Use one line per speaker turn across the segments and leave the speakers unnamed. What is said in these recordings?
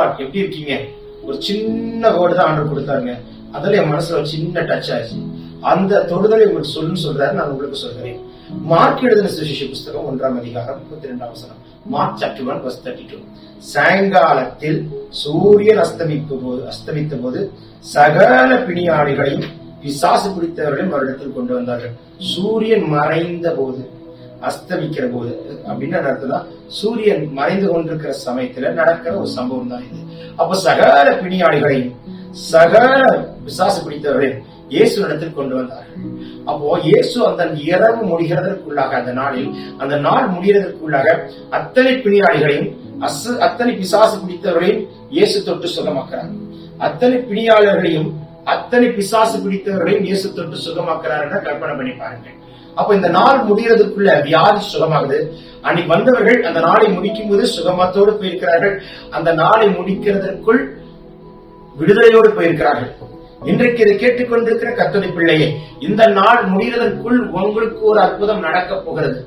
Lord எப்படி இருக்கீங்க? ஒரு சின்ன வேர்டு தான் ஆண்டர் கொடுத்தாருங்க. அதுல என் மனசுல ஒரு சின்ன டச் ஆச்சு அந்த தொடுதலை உங்களுக்கு சொல்லுன்னு சொல்றாரு நான் உங்களுக்கு சொல்கிறேன் மார்க் எழுதின சுவிசேஷ புஸ்தகம் ஒன்றாம் அதிகாரம் முப்பத்தி ரெண்டாம் வசனம். Mark chapter one verse thirty two சாயங்காலத்தில் சூரியன் அஸ்தமிப்பு போது அஸ்தமித்த போது சகல பிணியாளிகளையும் பிசாசு பிடித்தவர்களையும் அவரிடத்தில் கொண்டு வந்தார்கள். சூரியன் மறைந்த போது அஸ்தமிக்கிற போது அப்படின்னு அர்த்தம் சூரியன் மறைந்து கொண்டிருக்கிற சமயத்துல நடக்கிற ஒரு சம்பவம் தான் இது. அப்ப சகல பிணியாளிகளையும் சகல பிசாசு பிடித்தவர்களையும் இயேசு இடத்தில் கொண்டு வந்தார்கள். அப்போ இயேசு அந்த இரவு முடிகிறதற்குள்ளாக அந்த நாளில் அந்த நாள் முடிகிறதற்குள்ளாக அத்தனை பிணியாளிகளையும் அசு அத்தனை பிசாசு பிடித்தவர்களையும் இயேசு தொட்டு சுகமாக்குறார். அத்தனை பிணியாளர்களையும் அத்தனை பிசாசு பிடித்தவர்களையும் இயேசு தொட்டு சுகமாக்குறார் கற்பனை பண்ணி பாருங்க அப்ப இந்த நாள் முடிகிறதுக்குள்ள வியாதி சுகமாகுது. அன்னைக்கு வந்தவர்கள் அந்த நாளை முடிக்கும் போது சுகமத்தோடு போயிருக்கிறார்கள். அந்த நாளை முடிக்கிறதற்குள் விடுதலையோடு போயிருக்கிறார்கள். இன்றைக்கு இதை கேட்டுக்கொண்டிருக்கிற கத்தனை பிள்ளையே இந்த நாள் முடிகிறதற்குள் உங்களுக்கு ஒரு அற்புதம் நடக்கப் போகிறது.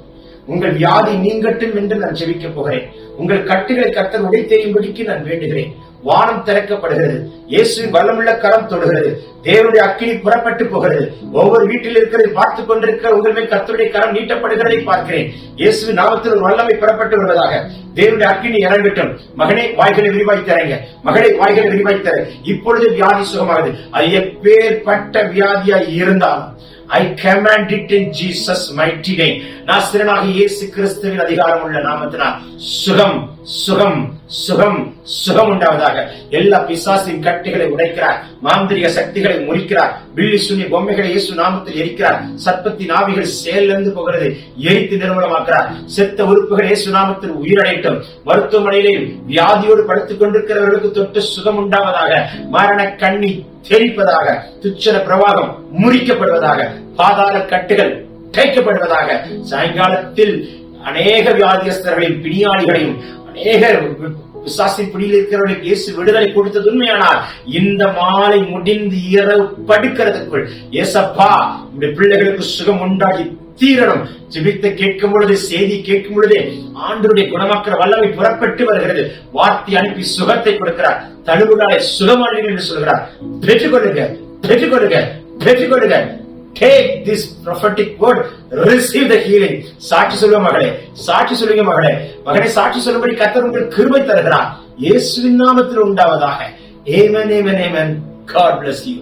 உங்கள் வியாதி நீங்கட்டும் என்று நான் ஜெபிக்க போகிறேன். உங்கள் கட்டுகளை கத்தர் உடை தெரியும்படிக்கு நான் வேண்டுகிறேன். வானம் திறக்கப்படுகிறது. இயேசுவின் வல்லமுள்ள கரம் தொடுகிறது. தேவனுடைய அக்கினி புறப்பட்டு போகிறது. ஒவ்வொரு வீட்டில் இருக்கிறதை பார்த்துக் கொண்டிருக்கிற உங்கள் மேல் கத்தருடைய கரம் நீட்டப்படுகிறதை பார்க்கிறேன். இயேசுவின் நாமத்தில் ஒரு வல்லமை புறப்பட்டு வருவதாக. தேவனுடைய அக்கினி இறங்கட்டும். மகனே வாய்களை விரிவாய் தரங்க. மகனை வாய்களை விரிவாய் தர. இப்பொழுது வியாதி சுகமாகுது. அது எப்பேற்பட்ட வியாதியாய் இருந்தாலும் I command it in Jesus mighty name நாசிரனாக இயேசு கிறிஸ்துவின் அதிகாரம் உள்ள நாமத்தினால் சுகம் சுகம் சுகம் சுகம் உண்டாவதாக. எல்லா பிசாசின் கட்டுகளை உடைக்கிறார் மாந்திரிக சக்திகளை முறிக்கிறார் பில்லி சுனி பொம்மைகளை இயேசு நாமத்தில் எரிக்கிறார் சற்பத்தின் ஆவிகள் செயலிருந்து போகிறது எரித்து நிர்மூலமாக்கிறார் செத்த உறுப்புகள் இயேசு நாமத்தில் உயிரடையட்டும். மருத்துவமனையிலே வியாதியோடு படுத்துக் கொண்டிருக்கிறவர்களுக்கு தொட்டு சுகம் உண்டாவதாக. மரண கண்ணி தெரிப்பதாக துச்சர பிரவாகம் முறிக்கப்படுவதாக பாதாள கட்டுகள் கைக்கப்படுவதாக சாயங்காலத்தில் அநேக வியாதியஸ்தர்களையும் பிணியாளிகளையும் அநேக விசாசி பிடியில் இருக்கிறவர்களுக்கு இயேசு விடுதலை கொடுத்தது உண்மையானால் இந்த மாலை முடிந்து இரவு படுக்கிறதுக்குள் ஏசப்பா இந்த பிள்ளைகளுக்கு சுகம் உண்டாகி தீரணும். ஜிபித்து கேட்கும் பொழுது செய்தி கேட்கும் பொழுது ஆண்டருடைய குணமாக்கிற வல்லமை புறப்பட்டு வருகிறது. வார்த்தை அனுப்பி சுகத்தை கொடுக்கிறார். தழுவுடாலை சுகமானீர்கள் என்று சொல்கிறார். பெற்றுக்கொள்ளுங்க பெற்றுக்கொள்ளுங்க பெற்றுக்கொள்ளுங்க. Take this prophetic word receive the healing சாட்சி சொல்லுங்க மகளே சாட்சி சொல்லுங்க மகளே. மகனை சாட்சி சொல்லும்படி கத்தர் உங்களுக்கு கிருபை தருகிறார். இயேசுவின் நாமத்தில் உண்டாவதாக. Amen amen amen God bless you